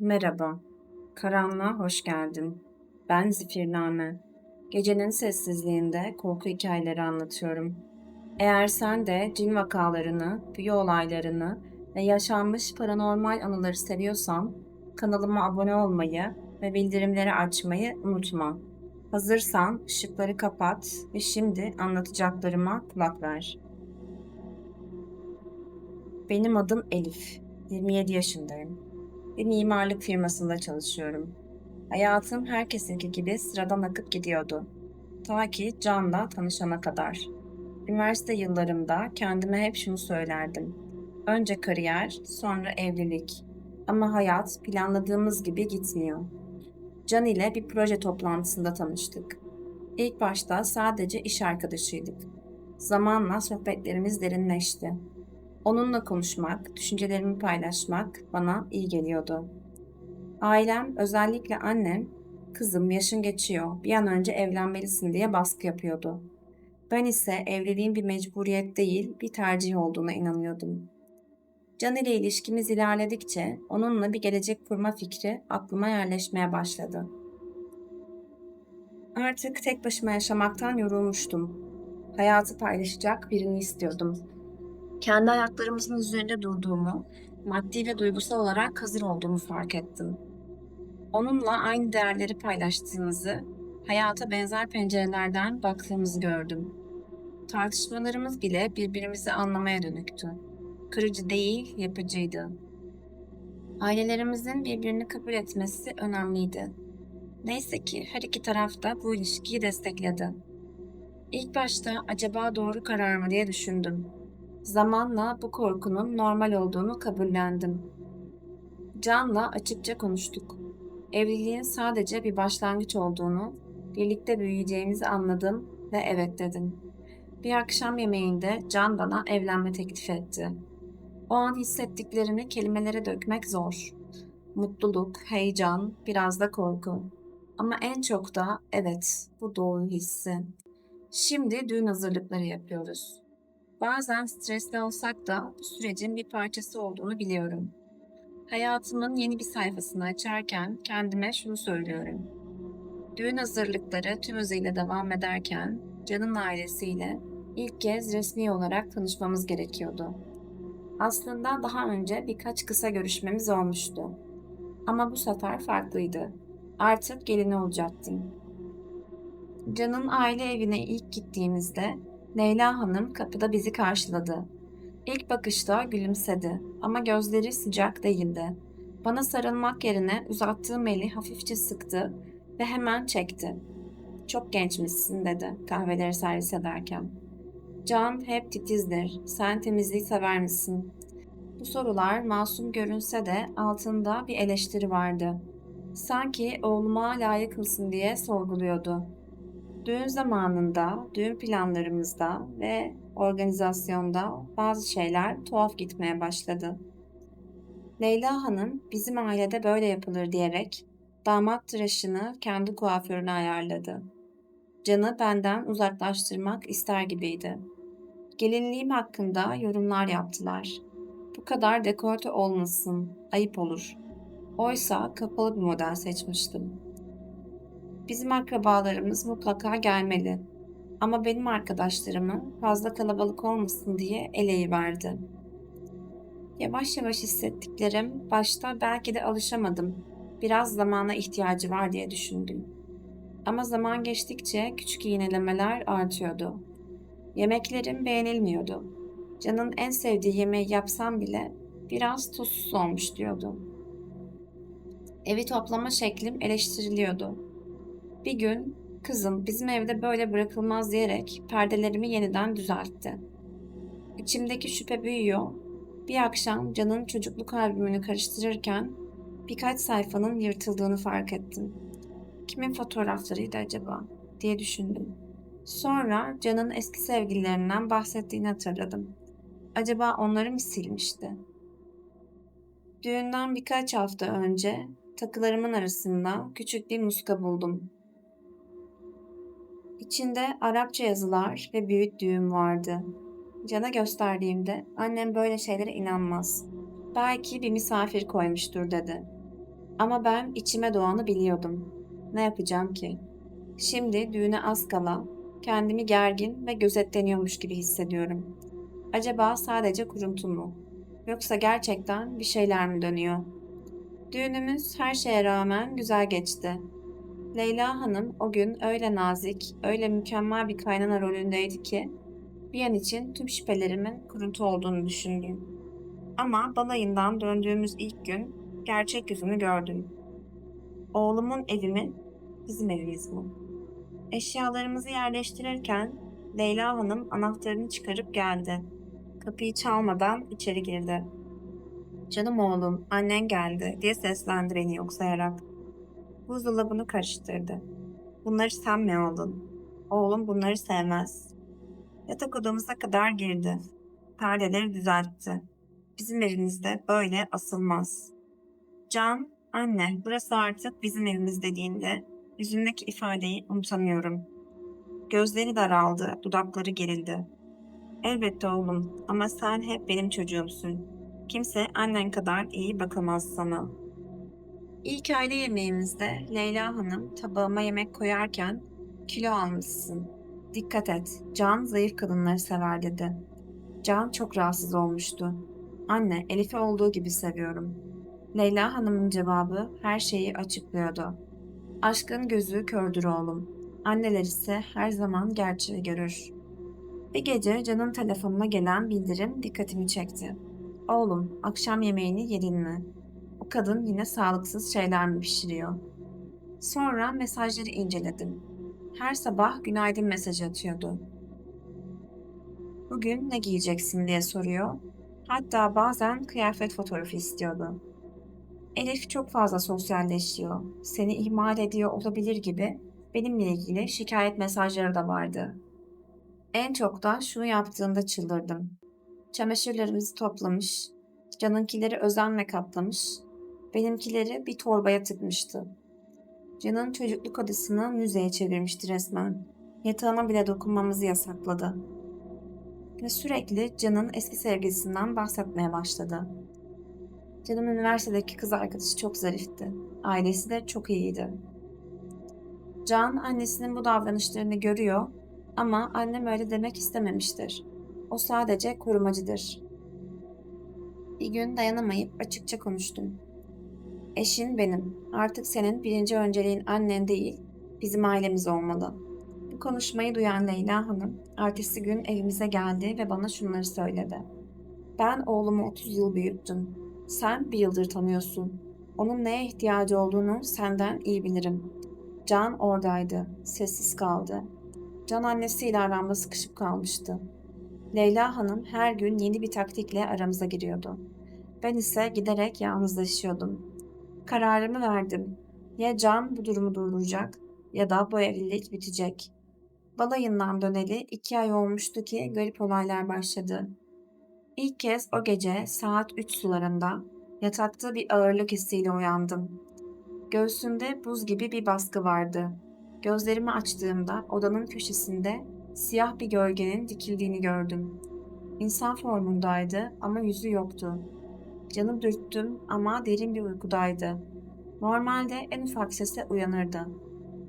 Merhaba, karanlığa hoş geldin. Ben Zifirname. Gecenin sessizliğinde korku hikayeleri anlatıyorum. Eğer sen de cin vakalarını, büyü olaylarını ve yaşanmış paranormal anıları seviyorsan kanalıma abone olmayı ve bildirimleri açmayı unutma. Hazırsan ışıkları kapat ve şimdi anlatacaklarıma kulak ver. Benim adım Elif. 27 yaşındayım bir mimarlık firmasında çalışıyorum. Hayatım herkesinki gibi sıradan akıp gidiyordu. Ta ki Can'la tanışana kadar. Üniversite yıllarımda kendime hep şunu söylerdim. Önce kariyer, sonra evlilik. Ama hayat planladığımız gibi gitmiyor. Can ile bir proje toplantısında tanıştık. İlk başta sadece iş arkadaşıydık. Zamanla sohbetlerimiz derinleşti. Onunla konuşmak, düşüncelerimi paylaşmak bana iyi geliyordu. Ailem, özellikle annem, kızım yaşın geçiyor, bir an önce evlenmelisin diye baskı yapıyordu. Ben ise evliliğin bir mecburiyet değil, bir tercih olduğuna inanıyordum. Can ile ilişkimiz ilerledikçe onunla bir gelecek kurma fikri aklıma yerleşmeye başladı. Artık tek başıma yaşamaktan yorulmuştum. Hayatı paylaşacak birini istiyordum kendi ayaklarımızın üzerinde durduğumu, maddi ve duygusal olarak hazır olduğumu fark ettim. Onunla aynı değerleri paylaştığımızı, hayata benzer pencerelerden baktığımızı gördüm. Tartışmalarımız bile birbirimizi anlamaya dönüktü. Kırıcı değil, yapıcıydı. Ailelerimizin birbirini kabul etmesi önemliydi. Neyse ki her iki taraf da bu ilişkiyi destekledi. İlk başta acaba doğru karar mı diye düşündüm. Zamanla bu korkunun normal olduğunu kabullendim. Can'la açıkça konuştuk. Evliliğin sadece bir başlangıç olduğunu, birlikte büyüyeceğimizi anladım ve evet dedim. Bir akşam yemeğinde Can bana evlenme teklif etti. O an hissettiklerimi kelimelere dökmek zor. Mutluluk, heyecan, biraz da korku. Ama en çok da evet, bu doğru hissi. Şimdi düğün hazırlıkları yapıyoruz. Bazen stresli olsak da sürecin bir parçası olduğunu biliyorum. Hayatımın yeni bir sayfasını açarken kendime şunu söylüyorum. Düğün hazırlıkları tüm hızıyla devam ederken Can'ın ailesiyle ilk kez resmi olarak tanışmamız gerekiyordu. Aslında daha önce birkaç kısa görüşmemiz olmuştu. Ama bu sefer farklıydı. Artık gelin olacaktım. Can'ın aile evine ilk gittiğimizde Leyla Hanım kapıda bizi karşıladı. İlk bakışta gülümsedi ama gözleri sıcak değildi. Bana sarılmak yerine uzattığım eli hafifçe sıktı ve hemen çekti. Çok gençmişsin dedi kahveleri servis ederken. Can hep titizdir. Sen temizliği sever misin? Bu sorular masum görünse de altında bir eleştiri vardı. Sanki oğluma layık mısın diye sorguluyordu. Düğün zamanında, düğün planlarımızda ve organizasyonda bazı şeyler tuhaf gitmeye başladı. Leyla Hanım bizim ailede böyle yapılır diyerek damat tıraşını kendi kuaförüne ayarladı. Can'ı benden uzaklaştırmak ister gibiydi. Gelinliğim hakkında yorumlar yaptılar. Bu kadar dekolte olmasın, ayıp olur. Oysa kapalı bir model seçmiştim.'' Bizim akrabalarımız mutlaka gelmeli. Ama benim arkadaşlarımın fazla kalabalık olmasın diye eleği verdi. Yavaş yavaş hissettiklerim başta belki de alışamadım. Biraz zamana ihtiyacı var diye düşündüm. Ama zaman geçtikçe küçük iğnelemeler artıyordu. Yemeklerim beğenilmiyordu. Can'ın en sevdiği yemeği yapsam bile biraz tuzsuz olmuş diyordu. Evi toplama şeklim eleştiriliyordu. Bir gün kızım bizim evde böyle bırakılmaz diyerek perdelerimi yeniden düzeltti. İçimdeki şüphe büyüyor. Bir akşam Can'ın çocukluk albümünü karıştırırken birkaç sayfanın yırtıldığını fark ettim. Kimin fotoğraflarıydı acaba diye düşündüm. Sonra Can'ın eski sevgililerinden bahsettiğini hatırladım. Acaba onları mı silmişti? Düğünden birkaç hafta önce takılarımın arasında küçük bir muska buldum. İçinde Arapça yazılar ve büyük düğüm vardı. Cana gösterdiğimde annem böyle şeylere inanmaz. Belki bir misafir koymuştur dedi. Ama ben içime doğanı biliyordum. Ne yapacağım ki? Şimdi düğüne az kala kendimi gergin ve gözetleniyormuş gibi hissediyorum. Acaba sadece kuruntu mu? Yoksa gerçekten bir şeyler mi dönüyor? Düğünümüz her şeye rağmen güzel geçti. Leyla Hanım o gün öyle nazik, öyle mükemmel bir kaynana rolündeydi ki bir an için tüm şüphelerimin kuruntu olduğunu düşündüm. Ama balayından döndüğümüz ilk gün gerçek yüzünü gördüm. Oğlumun evi mi, bizim evimiz mi? Eşyalarımızı yerleştirirken Leyla Hanım anahtarını çıkarıp geldi. Kapıyı çalmadan içeri girdi. Canım oğlum, annen geldi diye seslendi beni yok sayarak. Buzdolabını karıştırdı. Bunları sen mi aldın? Oğlum bunları sevmez. Yatak odamıza kadar girdi. Perdeleri düzeltti. Bizim evimizde böyle asılmaz. Can, anne, burası artık bizim evimiz dediğinde yüzündeki ifadeyi unutamıyorum. Gözleri daraldı, dudakları gerildi. Elbette oğlum ama sen hep benim çocuğumsun. Kimse annen kadar iyi bakamaz sana. İlk aile yemeğimizde Leyla Hanım tabağıma yemek koyarken kilo almışsın. Dikkat et, Can zayıf kadınları sever dedi. Can çok rahatsız olmuştu. Anne, Elif'i olduğu gibi seviyorum. Leyla Hanım'ın cevabı her şeyi açıklıyordu. Aşkın gözü kördür oğlum. Anneler ise her zaman gerçeği görür. Bir gece Can'ın telefonuna gelen bildirim dikkatimi çekti. Oğlum, akşam yemeğini yedin mi? Kadın yine sağlıksız şeyler mi pişiriyor? Sonra mesajları inceledim. Her sabah günaydın mesajı atıyordu. Bugün ne giyeceksin diye soruyor. Hatta bazen kıyafet fotoğrafı istiyordu. Elif çok fazla sosyalleşiyor, seni ihmal ediyor olabilir gibi benimle ilgili şikayet mesajları da vardı. En çok da şunu yaptığında çıldırdım. Çamaşırlarımızı toplamış, Can'ınkileri özenle katlamış, benimkileri bir torbaya tıkmıştı. Can'ın çocukluk odasını müzeye çevirmişti resmen. Yatağıma bile dokunmamızı yasakladı. Ve sürekli Can'ın eski sevgilisinden bahsetmeye başladı. Can'ın üniversitedeki kız arkadaşı çok zarifti. Ailesi de çok iyiydi. Can annesinin bu davranışlarını görüyor ama annem öyle demek istememiştir. O sadece korumacıdır. Bir gün dayanamayıp açıkça konuştum. Eşin benim. Artık senin birinci önceliğin annen değil, bizim ailemiz olmalı. Bu konuşmayı duyan Leyla Hanım, ertesi gün evimize geldi ve bana şunları söyledi. Ben oğlumu 30 yıl büyüttüm. Sen bir yıldır tanıyorsun. Onun neye ihtiyacı olduğunu senden iyi bilirim. Can oradaydı. Sessiz kaldı. Can annesiyle aramda sıkışıp kalmıştı. Leyla Hanım her gün yeni bir taktikle aramıza giriyordu. Ben ise giderek yalnızlaşıyordum. Kararımı verdim. Ya Can bu durumu durduracak ya da bu evlilik bitecek. Balayından döneli iki ay olmuştu ki garip olaylar başladı. İlk kez o gece saat üç sularında yatakta bir ağırlık hissiyle uyandım. Göğsümde buz gibi bir baskı vardı. Gözlerimi açtığımda odanın köşesinde siyah bir gölgenin dikildiğini gördüm. İnsan formundaydı ama yüzü yoktu. Canı dürttüm ama derin bir uykudaydı. Normalde en ufak sese uyanırdı.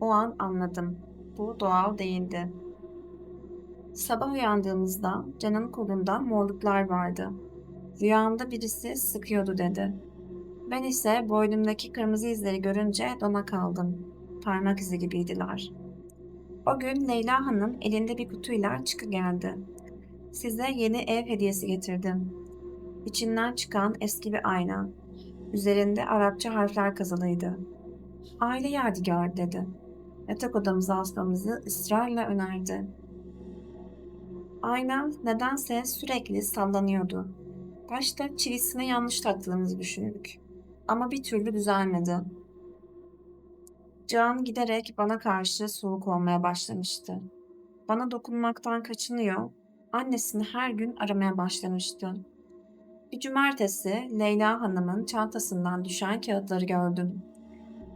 O an anladım. Bu doğal değildi. Sabah uyandığımızda Can'ın kolunda morluklar vardı. Rüyamda birisi sıkıyordu dedi. Ben ise boynumdaki kırmızı izleri görünce dona kaldım. Parmak izi gibiydiler. O gün Leyla Hanım elinde bir kutuyla çıkı geldi. Size yeni ev hediyesi getirdim. İçinden çıkan eski bir ayna. Üzerinde Arapça harfler kazılıydı. Aile yadigar dedi. Yatak odamıza asmamızı ısrarla önerdi. Ayna nedense sürekli sallanıyordu. Başta çivisine yanlış taktığımızı düşündük. Ama bir türlü düzelmedi. Can giderek bana karşı soğuk olmaya başlamıştı. Bana dokunmaktan kaçınıyor, annesini her gün aramaya başlamıştı. Bir cumartesi Leyla Hanım'ın çantasından düşen kağıtları gördüm.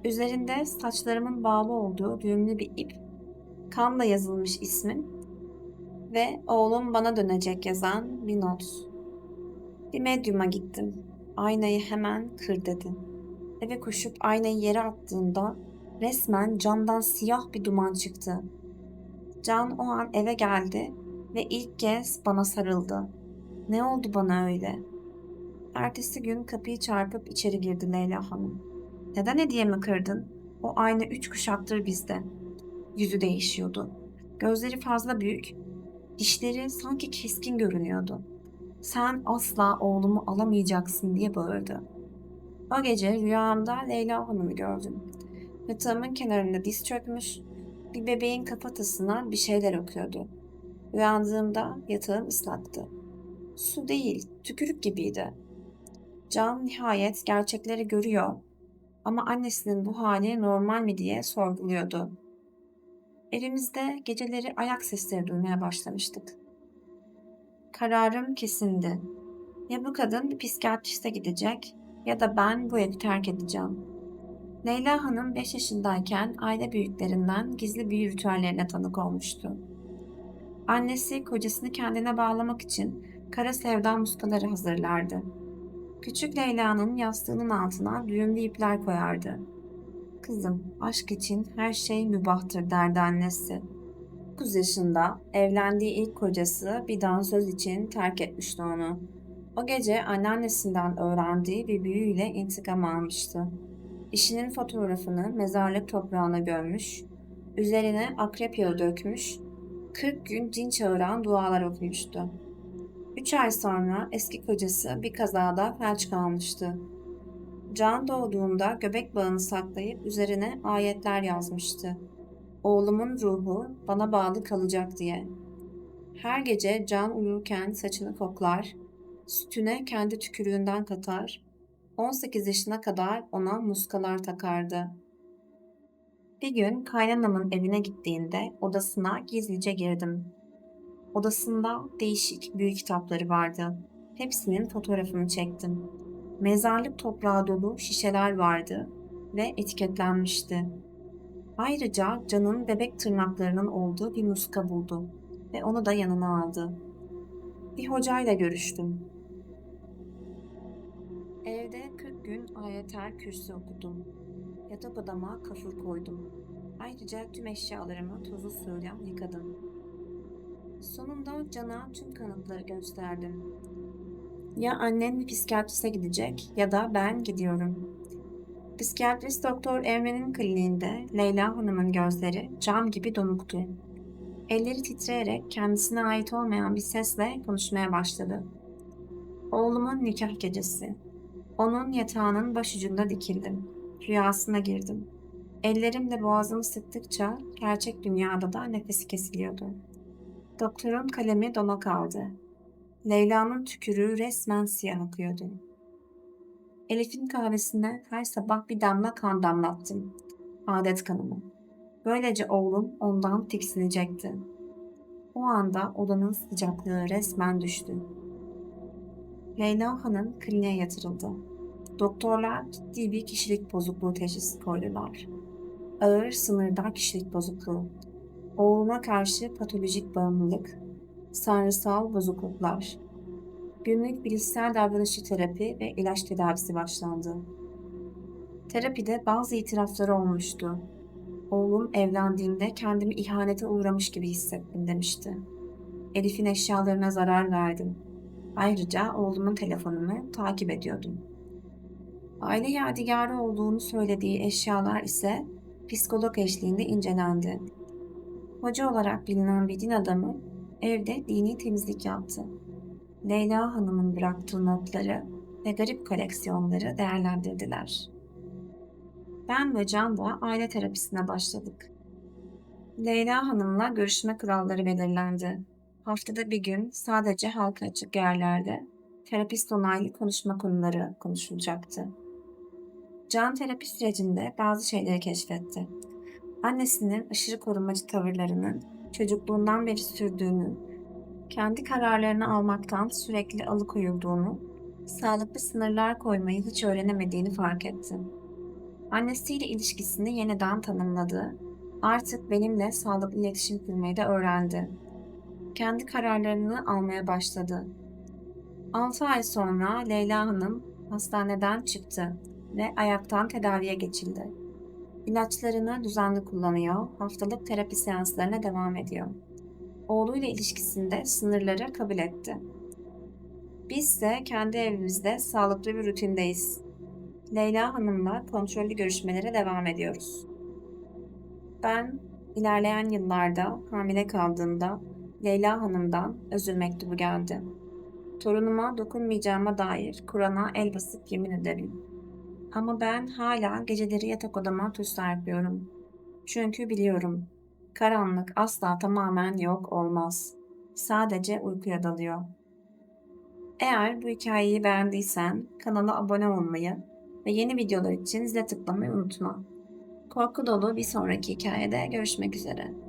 Üzerinde saçlarımın bağlı olduğu düğümlü bir ip, kanla yazılmış ismim ve oğlum bana dönecek yazan bir not. Bir medyuma gittim. Aynayı hemen kır dedi. Eve koşup aynayı yere attığında resmen camdan siyah bir duman çıktı. Can o an eve geldi ve ilk kez bana sarıldı. Ne oldu bana öyle? Ertesi gün kapıyı çarpıp içeri girdi Leyla Hanım. Neden hediyemi kırdın? O aynı üç kuşaktır bizde. Yüzü değişiyordu. Gözleri fazla büyük, dişleri sanki keskin görünüyordu. Sen asla oğlumu alamayacaksın diye bağırdı. O gece rüyamda Leyla Hanım'ı gördüm. Yatağımın kenarında diz çökmüş, bir bebeğin kafatasına bir şeyler okuyordu. Uyandığımda yatağım ıslaktı. Su değil, tükürük gibiydi. Can nihayet gerçekleri görüyor ama annesinin bu hali normal mi diye sorguluyordu. Evimizde geceleri ayak sesleri duymaya başlamıştık. Kararım kesindi. Ya bu kadın bir psikiyatriste gidecek ya da ben bu evi terk edeceğim. Leyla Hanım 5 yaşındayken aile büyüklerinden gizli büyü ritüellerine tanık olmuştu. Annesi kocasını kendine bağlamak için kara sevda muskaları hazırlardı. Küçük Leyla'nın yastığının altına düğümlü ipler koyardı. Kızım, aşk için her şey mübahtır derdi annesi. 9 yaşında evlendiği ilk kocası bir dansöz için terk etmişti onu. O gece anneannesinden öğrendiği bir büyüyle intikam almıştı. İşinin fotoğrafını mezarlık toprağına gömmüş, üzerine akrep yağı dökmüş, 40 gün cin çağıran dualar okumuştu. Üç ay sonra eski kocası bir kazada felç kalmıştı. Can doğduğunda göbek bağını saklayıp üzerine ayetler yazmıştı. Oğlumun ruhu bana bağlı kalacak diye. Her gece Can uyurken saçını koklar, sütüne kendi tükürüğünden katar, 18 yaşına kadar ona muskalar takardı. Bir gün kaynanamın evine gittiğinde odasına gizlice girdim. Odasında değişik büyük kitapları vardı. Hepsinin fotoğrafını çektim. Mezarlık toprağı dolu şişeler vardı ve etiketlenmişti. Ayrıca Can'ın bebek tırnaklarının olduğu bir muska buldu ve onu da yanına aldı. Bir hocayla görüştüm. Evde 40 gün ayetel kürsü okudum. Yatak odama kafur koydum. Ayrıca tüm eşyalarımı tozlu suyla yıkadım. Sonunda Can'a tüm kanıtları gösterdim. Ya annen bir psikiyatriste gidecek ya da ben gidiyorum. Psikiyatrist Doktor Emre'nin kliniğinde Leyla Hanım'ın gözleri cam gibi donuktu. Elleri titreyerek kendisine ait olmayan bir sesle konuşmaya başladı. Oğlumun nikah gecesi. Onun yatağının başucunda dikildim. Rüyasına girdim. Ellerimle boğazımı sıktıkça gerçek dünyada da nefesi kesiliyordu. Doktorun kalemi dona kaldı. Leyla'nın tükürüğü resmen siyah akıyordu. Elif'in kahvesine her sabah bir damla kan damlattım. Adet kanımı. Böylece oğlum ondan tiksinecekti. O anda odanın sıcaklığı resmen düştü. Leyla Hanım kliniğe yatırıldı. Doktorlar ciddi bir kişilik bozukluğu teşhisi koydular. Ağır sınırda kişilik bozukluğu. Oğluma karşı patolojik bağımlılık, sanrısal bozukluklar, günlük bilişsel davranışçı terapi ve ilaç tedavisi başlandı. Terapide bazı itirafları olmuştu. Oğlum evlendiğimde kendimi ihanete uğramış gibi hissettim demişti. Elif'in eşyalarına zarar verdim. Ayrıca oğlumun telefonunu takip ediyordum. Aile yadigarı olduğunu söylediği eşyalar ise psikolog eşliğinde incelendi. Hoca olarak bilinen bir din adamı evde dini temizlik yaptı. Leyla Hanım'ın bıraktığı notları ve garip koleksiyonları değerlendirdiler. Ben ve Can da aile terapisine başladık. Leyla Hanım'la görüşme kuralları belirlendi. Haftada bir gün sadece halka açık yerlerde terapist onaylı konuşma konuları konuşulacaktı. Can terapi sürecinde bazı şeyleri keşfetti. Annesinin aşırı korumacı tavırlarının çocukluğundan beri sürdüğünü, kendi kararlarını almaktan sürekli alıkoyulduğunu, sağlıklı sınırlar koymayı hiç öğrenemediğini fark etti. Annesiyle ilişkisini yeniden tanımladı. Artık benimle sağlıklı iletişim kurmayı da öğrendi. Kendi kararlarını almaya başladı. 6 ay sonra Leyla Hanım hastaneden çıktı. ve ayaktan tedaviye geçildi. İlaçlarını düzenli kullanıyor, haftalık terapi seanslarına devam ediyor. Oğluyla ilişkisinde sınırları kabul etti. Bizse kendi evimizde sağlıklı bir rutindeyiz. Leyla Hanım'la kontrollü görüşmelere devam ediyoruz. Ben ilerleyen yıllarda hamile kaldığımda Leyla Hanım'dan özür mektubu geldi. Torunuma dokunmayacağıma dair Kur'an'a el basıp yemin ederim. Ama ben hala geceleri yatak odama tuş serpiyorum. Çünkü biliyorum, karanlık asla tamamen yok olmaz. Sadece uykuya dalıyor. Eğer bu hikayeyi beğendiysen kanala abone olmayı ve yeni videolar için zile tıklamayı unutma. Korku dolu bir sonraki hikayede görüşmek üzere.